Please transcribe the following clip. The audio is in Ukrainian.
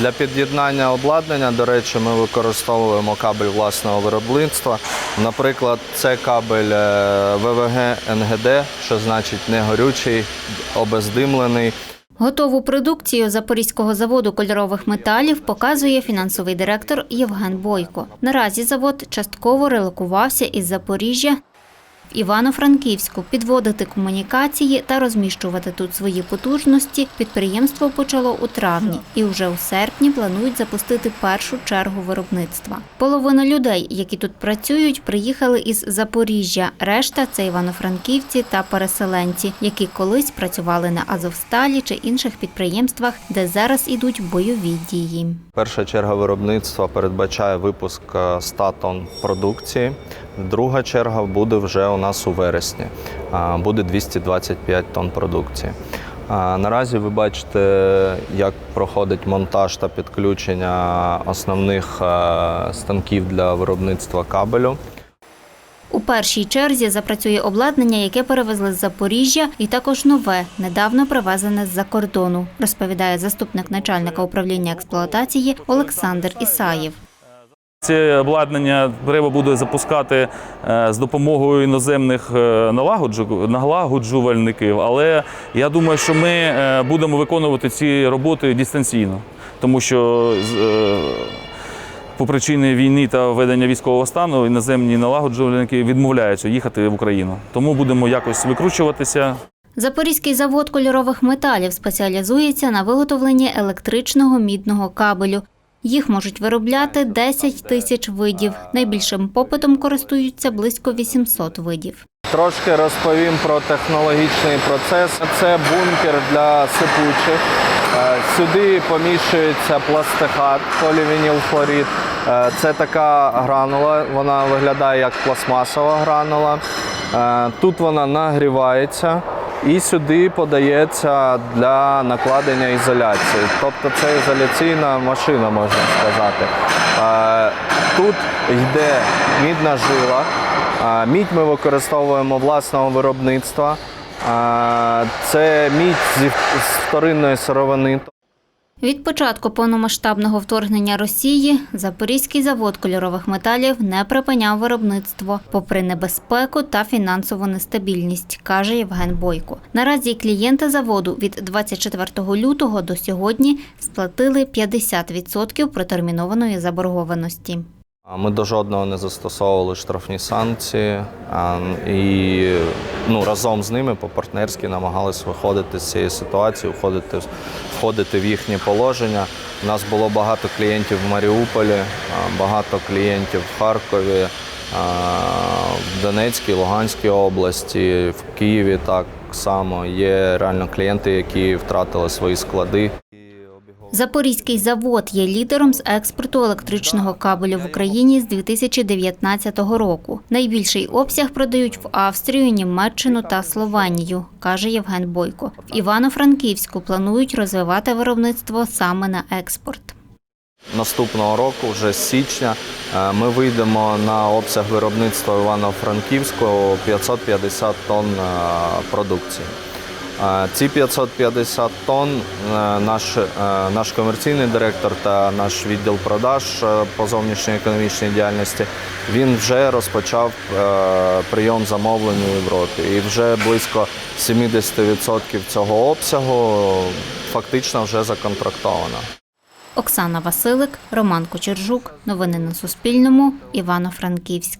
Для під'єднання обладнання, до речі, ми використовуємо кабель власного виробництва. Наприклад, це кабель е, ВВГ НГД, що значить негорючий, обездимлений. Готову продукцію Запорізького заводу кольорових металів показує фінансовий директор Євген Бойко. Наразі завод частково релокувався із Запоріжжя Івано-Франківську. Підводити комунікації та розміщувати тут свої потужності підприємство почало у травні і вже у серпні планують запустити першу чергу виробництва. Половина людей, які тут працюють, приїхали із Запоріжжя. Решта це івано-франківці та переселенці, які колись працювали на Азовсталі чи інших підприємствах, де зараз ідуть бойові дії. Перша черга виробництва передбачає випуск е, 100 тонн продукції. Друга черга буде вже у нас у вересні. Буде 225 тонн продукції. Наразі ви бачите, як проходить монтаж та підключення основних станків для виробництва кабелю. У першій черзі запрацює обладнання, яке перевезли з Запоріжжя, і також нове, недавно привезене з-за кордону, розповідає заступник начальника управління експлуатації Олександр Ісаєв. Це обладнання треба буде запускати е, з допомогою іноземних е, налагоджу- налагоджувальників, але я думаю, що ми е, будемо виконувати ці роботи дистанційно, тому що по причині війни та введення військового стану іноземні налагоджувальники відмовляються їхати в Україну. Тому будемо якось викручуватися. Запорізький завод кольорових металів спеціалізується на виготовленні електричного мідного кабелю. Їх можуть виробляти 10 тисяч видів. Найбільшим попитом користуються близько 800 видів. Трошки розповім про технологічний процес. Це бункер для сипучих. Е, Сюди поміщується пластихат, полівінілхлорид. Е, Це така гранула, вона виглядає як пластмасова гранула. Е, Тут вона нагрівається і сюди подається для накладення ізоляції. Тобто це ізоляційна машина, можна сказати. Е, Тут йде мідна жила. Мідь ми використовуємо власного виробництва. Це мідь з вторинної сировини. Від початку повномасштабного вторгнення Росії Запорізький завод кольорових металів не припиняв виробництво, попри небезпеку та фінансову нестабільність, каже Євген Бойко. Наразі клієнти заводу від 24 лютого до сьогодні сплатили 50% протермінованої заборгованості. Ми до жодного не застосовували штрафні санкції і ну, разом з ними по-партнерськи намагалися виходити з цієї ситуації, входити, входити в їхнє положення. У нас було багато клієнтів в Маріуполі, багато клієнтів в Харкові, в Донецькій, Луганській області, в Києві так само. Є реально клієнти, які втратили свої склади. Запорізький завод є лідером з експорту електричного кабелю в Україні з 2019 року. Найбільший обсяг продають в Австрію, Німеччину та Словенію, каже Євген Бойко. В Івано-Франківську планують розвивати виробництво саме на експорт. Наступного року, вже з січня, е, ми вийдемо на обсяг виробництва Івано-Франківського 550 тонн е, продукції. Ці 550 тонн е, наш, е, наш комерційний директор та наш відділ продаж е, по зовнішньої економічній діяльності він вже розпочав прийом замовлень у Європі. І вже близько 70% цього обсягу фактично вже законтрактовано. Оксана Василик, Роман Кочержук. Новини на Суспільному. Івано-Франківськ.